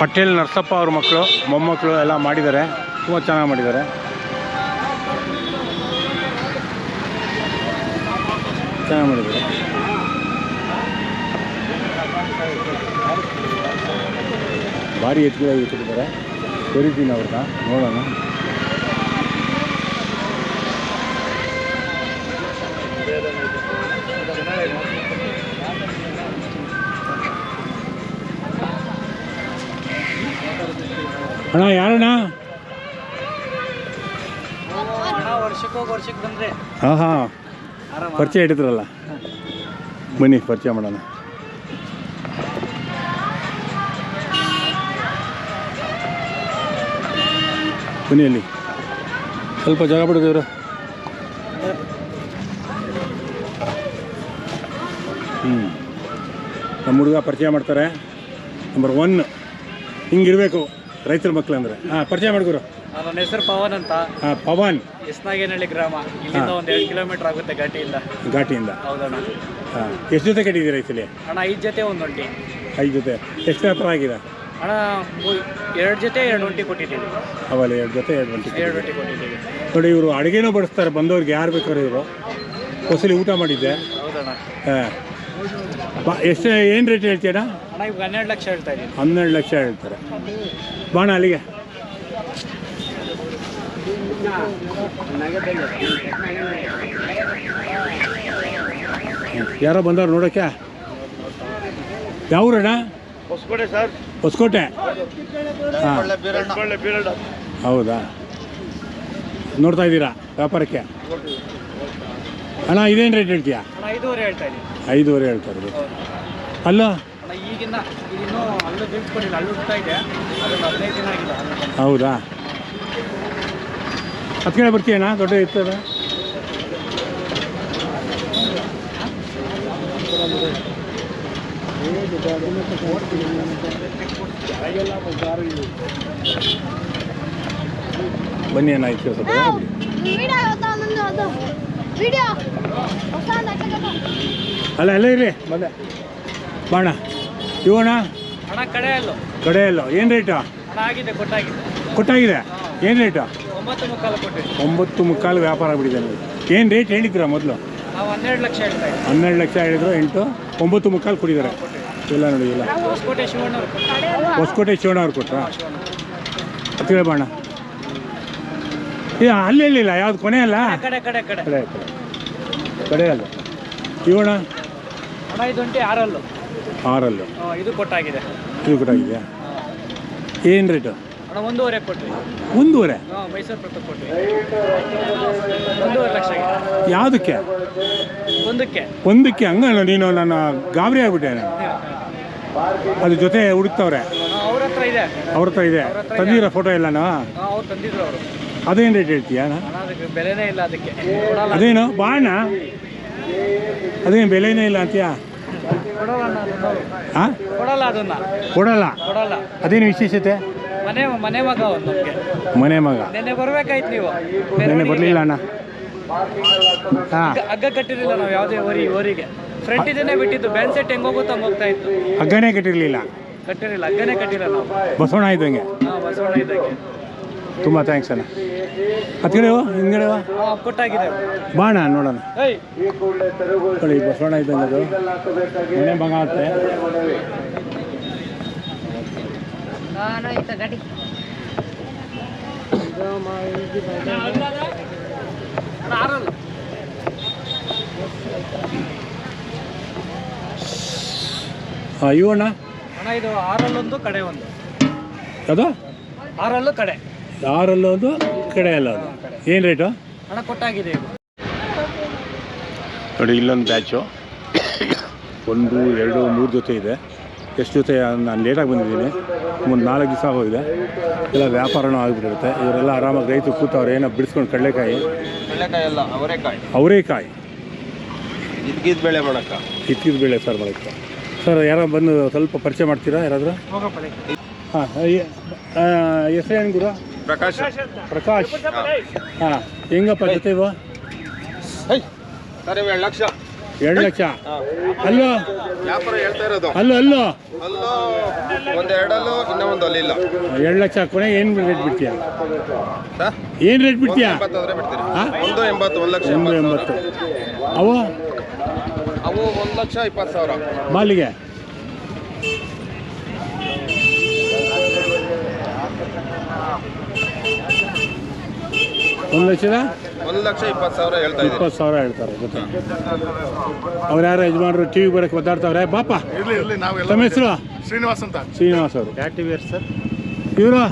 ಪಟೇಲ್ ನರಸಪ್ಪ ಅವ್ರ ಮಕ್ಕಳು, ಮೊಮ್ಮಕ್ಕಳು ಎಲ್ಲ ಮಾಡಿದ್ದಾರೆ. ತುಂಬ ಚೆನ್ನಾಗಿ ಮಾಡಿದ್ದಾರೆ. ಚೆನ್ನಾಗಿ ಮಾಡಿದ್ದಾರೆ. ಭಾರಿ ಎತ್ತುಗಳಾಗಿ ಇಟ್ಟಿದ್ದಾರೆ ಕರಿತೀನಿ ಅವ್ರನ್ನ, ನೋಡೋಣ. ಅಣ್ಣ ಯಾರಣ್ಣ? ಹಾಂ ಹಾಂ. ಪರಿಚಯ ಇಟ್ಟಿದ್ರಲ್ಲ ಬನ್ನಿ ಪರಿಚಯ ಮಾಡೋಣ. ಬನ್ನಿ ಅಲ್ಲಿ. ಸ್ವಲ್ಪ ಜಾಗ ಬಿಡೋದೇವ್ರು ಹ್ಞೂ ನಮ್ಮ ಹುಡುಗ ಪರಿಚಯ ಮಾಡ್ತಾರೆ. ನಂಬರ್ ಒನ್ ಹಿಂಗಿರಬೇಕು. ರೈತರ ಮಕ್ಕಳು ಅಂದ್ರೆ? ಹಾಂ ಪರಿಚಯ ಮಾಡ್ಕೊರು ನನ್ನ ಹೆಸರು ಪವನ್ ಅಂತ. ಹಾಂ ಪವನ್. ಎಸ್ನಾಗೇನಹಳ್ಳಿ ಗ್ರಾಮ. ಇಲ್ಲಿಂದ ಒಂದು ಎರಡು ಕಿಲೋಮೀಟರ್ ಆಗುತ್ತೆ ಘಾಟಿಯಿಂದ. ಘಾಟಿಯಿಂದ? ಹೌದಣ್ಣ. ಹಾಂ ಎಷ್ಟು ಜೊತೆ ಕಟ್ಟಿದ್ದೀರಾ ರೈತಲ್ಲಿ ಅಣ್ಣ ಐದು ಜೊತೆ ಒಂದು ಒಂಟಿ. ಐದು ಜೊತೆ. ಎಷ್ಟು ವ್ಯಾಪಾರ ಆಗಿದೆ? ಅಣ್ಣ ಎರಡು ಜೊತೆ ಎರಡು ಒಂಟಿ ಕೊಟ್ಟಿದ್ದೀವಿ. ಅವಲ್ಲ ಎರಡು ಜೊತೆ ಎರಡು ಗಂಟೆ ಎರಡು ಒಂಟಿ ಕೊಟ್ಟಿದ್ದೀವಿ. ನೋಡಿ ಇವರು ಅಡುಗೆನೂ ಬಡಿಸ್ತಾರೆ. ಬಂದವ್ರಿಗೆ ಯಾರು ಬೇಕಾದ್ರೆ ಇವರು. ಹೊಸಲಿ ಊಟ ಮಾಡಿದ್ದೆ. ಹೌದಣ್ಣ. ಹಾಂ. ಎಷ್ಟು ಏನು ರೇಟ್ ಹೇಳ್ತೀಯಣ್ಣ? ಹನ್ನೆರಡು ಲಕ್ಷ ಹೇಳ್ತಾ ಇದ್ದೀನಿ. ಹನ್ನೆರಡು ಲಕ್ಷ ಹೇಳ್ತಾರೆ. ಬಾಣ ಅಲ್ಲಿಗೆ. ಯಾರೋ ಬಂದವ್ರು ನೋಡೋಕ್ಕೆ ಯಾವ ಊರಣ್ಣ ಹೊಸಕೋಟೆ ಸರ್. ಹೊಸಕೋಟೆ? ಹಾಂ. ಹೌದಾ? ನೋಡ್ತಾ ಇದ್ದೀರಾ ವ್ಯಾಪಾರಕ್ಕೆ? ಅಣ್ಣ ಇದೇನು ರೇಟ್ ಹೇಳ್ತೀಯಾ? ಅಣ್ಣ ಐದೂವರೆ ಹೇಳ್ತಾ ಇದ್ದೀನಿ. ಐದೂವರೆ ಹೇಳ್ತಾರೆ ಅಲ್ಲ ಇನ್ನೂ ಅಲ್ಲೂ ಇದೆ. ಹದಿನೈದು ದಿನ ಆಗಿಲ್ಲ. ಹೌದಾ? ಹತ್ತು ಗಂಟೆ ಬರ್ತೀಯಣ್ಣ? ದೊಡ್ಡ ಇರ್ತದ ಬನ್ನಿ ಅಣ್ಣ ಅಲ್ಲ ಸ್ವಲ್ಪ ಅಲ್ಲ ಎಲ್ಲ ಇರಿ ಮೊದಲೇ ಬಾಣ. ಇವಣ ಅಣ್ಣ ಕಡೆ ಅಲ್ಲೂ ಕಡೆ ಎಲ್ಲೋ ಏನು ರೇಟಾ ಆಗಿದೆ ಕೊಟ್ಟಾಗಿದೆ. ಕೊಟ್ಟಾಗಿದೆ. ಏನು ರೇಟು ಒಂಬತ್ತು ಮುಕ್ಕಾಲು ಕೊಟ್ಟಿವಿ ಒಂಬತ್ತು ಮುಕ್ಕಾಲು ವ್ಯಾಪಾರ ಆಗ್ಬಿಟ್ಟಿದೆ ಏನ್ ಏನು ರೇಟ್ ಹೇಳಿದ್ರ ಮೊದಲು? ನಾವು ಹನ್ನೆರಡು ಲಕ್ಷ ಹೇಳ್ತಾ ಇದ್ದೀವಿ ಹನ್ನೆರಡು ಲಕ್ಷ ಹೇಳಿದ್ರು ಎಂಟು ಒಂಬತ್ತು ಮುಕ್ಕಾಲು ಕೊಟ್ಟಿದ್ದಾರೆ. ಇಲ್ಲ ನೋಡಿ ಇಲ್ಲ ಹೊಸಕೋಟೆ ಶಿವಣ್ಣ ಅವ್ರು ಕೊಟ್ರಾ? ತಿಳಬಣ್ಣ ಇಲ್ಲ ಅಲ್ಲಿ ಇಲ್ಲ ಯಾವ್ದು ಕೊನೆ ಅಲ್ಲ? ಕಡೆ ಕಡೆ ಕಡೆ. ಕಡೆ ಅಲ್ಲ. ಇದು ಆರಲ್ಲು. ಆರಲ್ಲು? ಇದು ಕೊಟ್ಟಾಗಿದೆ. ಇದು ಕೊಟ್ಟಾಗಿದೆಯಾ ಏನು ರೇಟು ಅಣ್ಣ ಒಂದೂವರೆ ಕೊಟ್ವಿ. ಒಂದೂವರೆ? ಮೈಸೂರು ಪ್ರತಾಪ್ ಕೊಟ್ವಿ. ಒಂದೂವರೆ ಲಕ್ಷ ಯಾವುದಕ್ಕೆ? ಒಂದಕ್ಕೆ. ಒಂದಕ್ಕೆ? ಹಂಗಲ್ಲ ನೀನು ನನ್ನ ಗಾಬರಿ ಆಗ್ಬಿಟ್ಟೆ. ನಾನು ಅದ್ರ ಜೊತೆ ಹುಡುಕ್ತವ್ರೆ. ಅವ್ರ ಹತ್ರ ಇದೆ. ಅವ್ರ ಹತ್ರ ಇದೆ. ತಂದಿರ ಫೋಟೋ ಇಲ್ಲ ಅವ್ರು ತಂದಿದ್ರು ಅವರು. ಅದೇನು ರೇಟ್ ಹೇಳ್ತೀಯಾ? ಅದಕ್ಕೆ ಬೆಲೆನೇ ಇಲ್ಲ ಅದಕ್ಕೆ. ಅದೇನು? ಬಾಣ? ಅದೇನು ಬೆಲೆನೇ ಇಲ್ಲ ಅಂತೀಯಾ? ಹಾಂ ಕೊಡಲ್ಲ ಅದನ್ನ. ಕೊಡಲ್ಲ. ಕೊಡಲ್ಲ. ಅದೇನು ವಿಶೇಷತೆ? ಮನೆ ಮನೆ ಮಗ ನಮಗೆ. ಮನೆ ಮಗ. ನೆನ್ನೆ ಬರ್ಬೇಕಾಯ್ತು ನೀವು. ನೆನ್ನೆ ಬರಲಿಲ್ಲ ಅಣ್ಣ. ಹಾಂ. ಹಗ್ಗ- ಹಗ್ಗ ಕಟ್ಟಿರಲಿಲ್ಲ ನಾವು ಯಾವುದೇ ಓರಿ ಓರಿಗೆ ಫ್ರಂಟ್ ಇದನ್ನೇ ಬಿಟ್ಟಿದ್ದು. ಬ್ಯಾನ್ ಸೆಟ್ ಹೆಂಗ್ ಹೋಗುತ್ತೋ ಹಂಗ್ ಹೋಗ್ತಾ ಇತ್ತು. ಹಗ್ಗನೇ ಕಟ್ಟಿರಲಿಲ್ಲ. ಕಟ್ಟಿರಲಿಲ್ಲ. ಹಗ್ಗನೇ ಕಟ್ಟಿಲ್ಲ ನಾವು. ಬಸವಣ್ಣ ಇದ್ದಂಗೆ. ಹಾಂ ಬಸವಣ್ಣ ಇದ್ದಾಗೆ. ತುಂಬ ಥ್ಯಾಂಕ್ಸ್ ಅಣ್ಣ. ಹತ್ಕಡೆವ ಹಿಂದ್ಗಡೆವ ಹಾಂ ಕೊಟ್ಟಾಗಿದೆ ಬಾಣ ನೋಡೋಣ. ಏಯ್. ನೋಡಿ ಬಸವಣ್ಣ ಇದ್ದಂಗೆ ಅದು. ಮನೆ ಮಗ ಗಾಡಿ ಅಣ್ಣ ಆರಲ್ಲ ಹಾಂ ಇವಣ್ಣ ಅಣ್ಣ ಇದು ಆರಲ್ಲೊಂದು ಕಡೆ ಒಂದು. ಅದು ಆರಲ್ಲೂ ಕಡೆ. ಆರಲ್ಲ ಒಂದು ಕಡೆ ಅಲ್ಲ ಅದು. ಏನು ರೇಟು ಅಣ್ಣ ಕೊಟ್ಟಾಗಿದೆ ನೋಡಿ ಇಲ್ಲೊಂದು ಬ್ಯಾಚು ಒಂದು ಎರಡು ಮೂರು ಜೊತೆ ಇದೆ. ಎಷ್ಟು ಜೊತೆ ನಾನು ಲೇಟಾಗಿ ಬಂದಿದ್ದೀನಿ. ಒಂದು ನಾಲ್ಕು ದಿವಸ ಹೋಗಿದೆ ಎಲ್ಲ ವ್ಯಾಪಾರನೂ ಆಗಿಬಿಟ್ಟಿರುತ್ತೆ. ಇವರೆಲ್ಲ ಆರಾಮಾಗಿ ರೈತರು ಕೂತವ್ರು ಏನೋ ಬಿಡಿಸ್ಕೊಂಡು ಕಡಲೆಕಾಯಿ. ಅವರೆಕಾಯಿ. ಅವರೇಕಾಯಿ. ಇತ್ತಿದ ಬೆಳೆ ಮಾಡಕ್ಕ. ಇತ್ತಿದ ಬೇಳೆ ಸರ್ ಮಾಡೋಕ್ಕೆ. ಸರ್ ಯಾರೋ ಬಂದು ಸ್ವಲ್ಪ ಪರಿಚಯ ಮಾಡ್ತೀರಾ ಯಾರಾದರೂ? ಹಾಂ ಎಸ್ ಏನು ಗುರು ಪ್ರಕಾಶ್. ಪ್ರಕಾಶ್ ಹಾಂ. ಹೆಂಗಪ್ಪ ಜೊತೆ ಇವ? ಸರಿ ಎರಡು ಲಕ್ಷ. ಎರಡು ಲಕ್ಷ? ಅಲ್ಲೋ? ವ್ಯಾಪಾರ ಹೇಳ್ತಾ ಇರೋದು. ಅಲ್ಲೋ ಅಲ್ಲೋ? ಅಲ್ಲೋ. ಒಂದು ಎರಡಲ್ಲೂ ಇನ್ನೂ ಒಂದು ಅಲ್ಲಿಲ್ಲ ಎರಡು ಲಕ್ಷ ಕೊನೆ ಏನು ರೇಟ್ ಬಿಡ್ತೀಯ? ಏನ್ ಏನು ರೇಟ್ ಬಿಡ್ತೀಯಾ? ಎಂಬತ್ತಾದ್ರೆ ಬಿಡ್ತೀರಿ. ಹಾ? ಒಂದು ಎಂಬತ್ತು ಒಂದು ಲಕ್ಷ ಒಂದು ಎಂಬತ್ತು. ಅವು? ಅವು ಒಂದು ಲಕ್ಷ ಇಪ್ಪತ್ತು ಸಾವಿರ. ಬಾಲಿಗೆ ಒಂದು ಲಕ್ಷದ ಒಂದು ಲಕ್ಷ ಇಪ್ಪತ್ತು ಸಾವಿರ ಹೇಳ್ತಾ ಇದ್ದೀರಿ ಇಪ್ಪತ್ತು ಸಾವಿರ ಹೇಳ್ತಾರೆ ಗೊತ್ತಾ? ಅವ್ರು ಯಾರು ಯಜಮಾನರು ಟಿ ವಿ ಬರೋಕ್ಕೆ ಒದ್ದಾಡ್ತಾವ್ರೆ? ಬಾಪ ಇರ್ಲಿ ಇರ್ಲಿ ನಾವೆಲ್ಲ ತಮ್ಮ ಹೆಸರು? ಶ್ರೀನಿವಾಸ್ ಅಂತ. ಶ್ರೀನಿವಾಸ್ ಅವರು. ಯಾವ ಟಿ ವಿ ಸರ್? ಇವರು?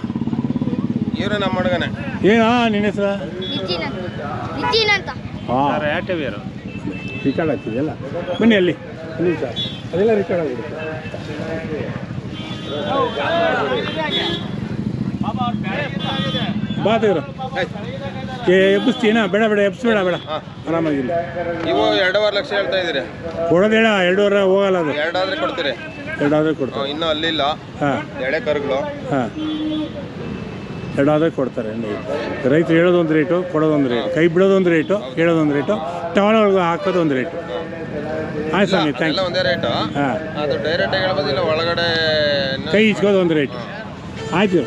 ಇವ್ರೆ ನಮ್ಮ ಹುಡುಗನೇ. ಏನಾ ನಿನ್ನ ಹೆಸರು? ನಿತಿನ್ ಅಂತ. ನಿತಿನ್ ಅಂತ. ಹಾಂ. ಯಾವ ಟಿ ವಿ ರಿಕಾರ್ಡ್ ಆಗ್ತಿದೆಯಲ್ಲ ಬನ್ನಿ ಅಲ್ಲಿ. ಸರ್ ಅದೆಲ್ಲ ರಿಕಾರ್ಡ್ ಆಗಿರುತ್ತೆ ಬಾ ದೇವ್ರು ಏ ಎಬ್ಬಿಸ್ತೀನಾ ಬೇಡ ಬೇಡ ಎಬ್ಬಿಸ್ಬೇಡ ಬೇಡ ಹಾಂ. ಆರಾಮಾಗಿಲ್ಲ ನೀವು ಎರಡೂವರೆ ಲಕ್ಷ ಹೇಳ್ತಾ ಇದ್ದೀರಿ. ಕೊಡೋದೇಳ ಎರಡೂವರೆ ಹೋಗಲ್ಲ ಅದು. ಎರಡಾದ್ರೆ ಕೊಡ್ತೀರಿ. ಎರಡಾದ್ರೆ ಕೊಡ್ತಾರೆ. ಇನ್ನೂ ಅಲ್ಲಿಲ್ಲ ಹಾಂ. ಎಳೆ ಕರುಗಳು. ಹಾಂ. ಎರಡಾದ್ರೆ ಕೊಡ್ತಾರೆ. ರೈತರು ಹೇಳೋದೊಂದು ರೇಟು ಕೊಡೋದೊಂದು ರೇಟು. ಕೈ ಬಿಡೋದೊಂದು ರೇಟು ಹೇಳೋದೊಂದು ರೇಟು. ಹಾಕೋದು ಹಾಕೋದೊಂದು ರೇಟು. ಆಯ್ತು ಸ್ವಾಮಿ ಥ್ಯಾಂಕ್ ಎಲ್ಲ ಒಂದೇ ರೇಟು. ಹಾಂ. ಅದು ಡೈರೆಕ್ಟ್ ಹೇಳ್ಬೋದಿಲ್ಲ ಒಳಗಡೆ ಕೈ ಇಸ್ಕೋದು ಒಂದು ರೇಟು ಆಯ್ತು.